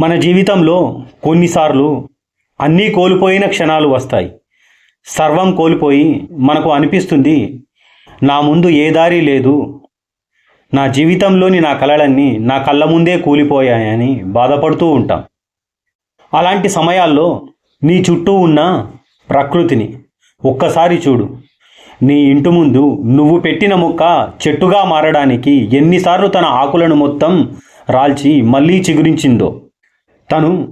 మన జీవితంలో కొన్నిసార్లు అన్నీ కోల్పోయిన క్షణాలు వస్తాయి. సర్వం కోల్పోయి మనకు అనిపిస్తుంది నా ముందు ఏ దారి లేదు నా జీవితంలోని నా కలలన్నీ నా కళ్ళ ముందే కూలిపోయాయని బాధపడుతూ ఉంటాం. అలాంటి సమయాల్లో నీ చుట్టూ ఉన్న ప్రకృతిని ఒక్కసారి చూడు. నీ ఇంటి ముందు నువ్వు పెట్టిన మొక్క చెట్టుగా మారడానికి ఎన్నిసార్లు తన ఆకులను మొత్తం రాల్చి మళ్ళీ చిగురించిందో. తను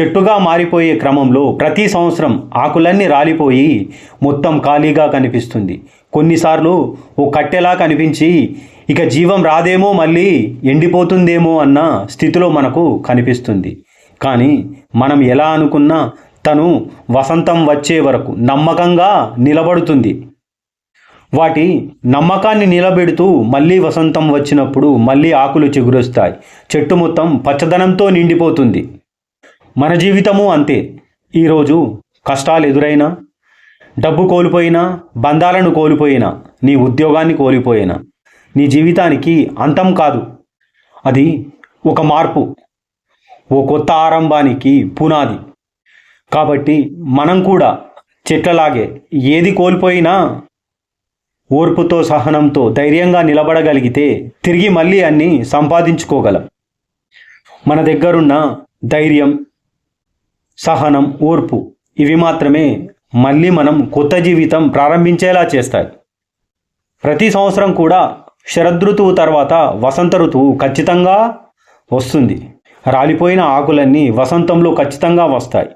చెట్టుగా మారిపోయే క్రమంలో ప్రతి సంవత్సరం ఆకులన్నీ రాలిపోయి మొత్తం ఖాళీగా కనిపిస్తుంది. కొన్నిసార్లు ఓ కట్టెలా కనిపించి ఇక జీవం రాదేమో మళ్ళీ ఎండిపోతుందేమో అన్న స్థితిలో మనకు కనిపిస్తుంది. కానీ మనం ఎలా అనుకున్నా తను వసంతం వచ్చే వరకు నమ్మకంగా నిలబడుతుంది. వాటి నమ్మకాన్ని నిలబెడుతూ మళ్ళీ వసంతం వచ్చినప్పుడు మళ్ళీ ఆకులు చిగురుస్తాయి. చెట్టు మొత్తం పచ్చదనంతో నిండిపోతుంది. మన జీవితము అంతే. ఈరోజు కష్టాలు ఎదురైనా డబ్బు కోల్పోయినా బంధాలను కోల్పోయినా నీ ఉద్యోగాన్ని కోల్పోయినా నీ జీవితానికి అంతం కాదు. అది ఒక మార్పు ఓ కొత్త ఆరంభానికి పునాది. కాబట్టి మనం కూడా చెట్లలాగే ఏది కోల్పోయినా ఓర్పుతో సహనంతో ధైర్యంగా నిలబడగలిగితే తిరిగి మళ్ళీ అన్ని సంపాదించుకోగలం. మన దగ్గరున్న ధైర్యం సహనం ఓర్పు ఇవి మాత్రమే మళ్ళీ మనం కొత్త జీవితం ప్రారంభించేలా చేస్తాయి. ప్రతి సంవత్సరం కూడా శరదృతువు తర్వాత వసంత ఋతువు ఖచ్చితంగా వస్తుంది. రాలిపోయిన ఆకులన్నీ వసంతంలో ఖచ్చితంగా వస్తాయి.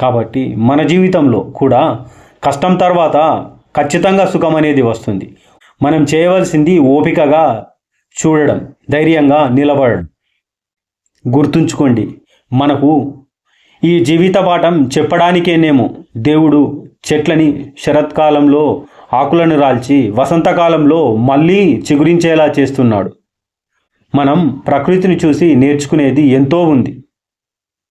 కాబట్టి మన జీవితంలో కూడా కష్టం తర్వాత ఖచ్చితంగా సుఖం అనేది వస్తుంది. మనం చేయవలసింది ఓపికగా చూడడం ధైర్యంగా నిలబడడం. గుర్తుంచుకోండి మనకు ఈ జీవిత పాఠం చెప్పడానికేనేమో దేవుడు చెట్లని శరత్కాలంలో ఆకులను రాల్చి వసంతకాలంలో మళ్ళీ చిగురించేలా చేస్తున్నాడు. మనం ప్రకృతిని చూసి నేర్చుకునేది ఎంతో ఉంది.